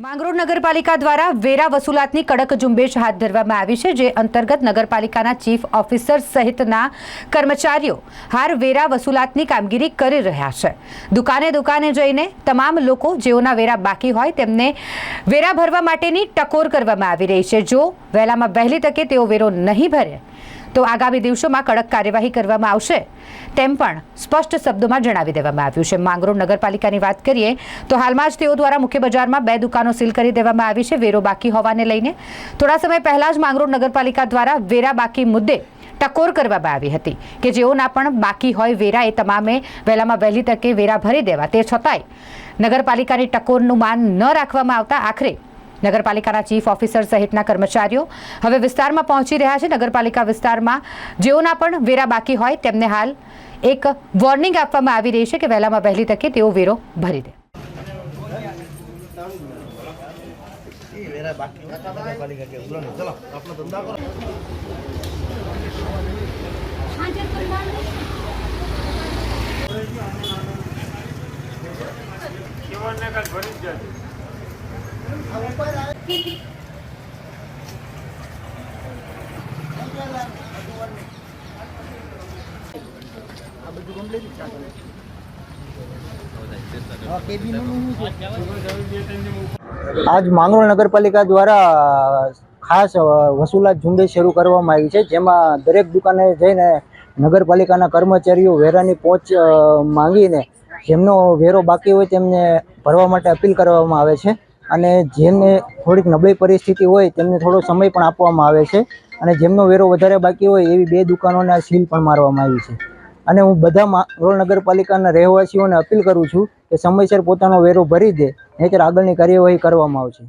માંગરોળ નગરપાલિકા દ્વારા વેરા વસૂલાતની કડક ઝુંબેશ હાથ ધરવામાં આવી છે, જે અંતર્ગત નગરપાલિકાના ચીફ ઓફિસર સહિતના કર્મચારીઓ હાર વેરા વસૂલાતની કામગીરી કરી રહ્યા છે. દુકાને દુકાને જઈને તમામ લોકો જેઓના વેરા બાકી હોય તેમને વેરા ભરવા માટેની ટકોર કરવામાં આવી રહી છે. જો વહેલામાં વહેલી તકે તેઓ વેરો નહીં ભરે તો આગામી દિવસોમાં કડક કાર્યવાહી કરવામાં આવશે. તેમ પણ સ્પષ્ટ શબ્દોમાં જણાવી દેવામાં આવ્યું છે. માંગરોળ નગરપાલિકાની વાત કરીએ, તો હાલમાં જ તેઓ દ્વારા મુખ્ય બજારમાં બે દુકાનો સીલ કરી દેવામાં આવી છે, વેરો બાકી હોવાને લઈને. થોડા સમય પહેલા જ માંગરોળ નગરપાલિકા દ્વારા વેરા બાકી મુદ્દે ટકોર કરવામાં આવી હતી કે જેઓના પણ બાકી હોય વેરા એ તમામે વહેલામાં વહેલી તકે વેરા ભરી દેવા. તે છતાંય નગરપાલિકાની ટકોરનું માન ન રાખવામાં આવતા આખરે નગરપાલિકાના ચીફ ઓફિસર સહિતના કર્મચારીઓ હવે વિસ્તારમાં પહોંચી રહ્યા છે. નગરપાલિકા વિસ્તારમાં જેઓના પણ વેરા બાકી હોય તેમને હાલ એક વોર્નિંગ આપવામાં આવી રહી છે કે વહેલામાં વહેલી તકે તેઓ વેરો ભરી દે. વેરા ભરી જ નગરપાલિકા આજ માંગરોળ નગરપાલિકા દ્વારા ખાસ વસુલાત ઝુંબેશ શરૂ કરવામાં આવી છે, જેમાં દરેક દુકાને જઈને નગરપાલિકાના કર્મચારીઓ વેરાની પહોંચ માંગીને જેમનો વેરો બાકી હોય તેમને ભરવા માટે અપીલ કરવામાં આવે છે. અને જેમને થોડીક નબળી પરિસ્થિતિ હોય તેમને થોડો સમય પણ આપવામાં આવે છે. અને જેમનો વેરો વધારે બાકી હોય એવી બે દુકાનોને સીલ પણ મારવામાં આવી છે. અને હું બધા રોલ નગરપાલિકાના રહેવાસીઓને અપીલ કરું છું કે સમયસર પોતાનો વેરો ભરી દે, નહીંતર આગળની કાર્યવાહી કરવામાં આવશે.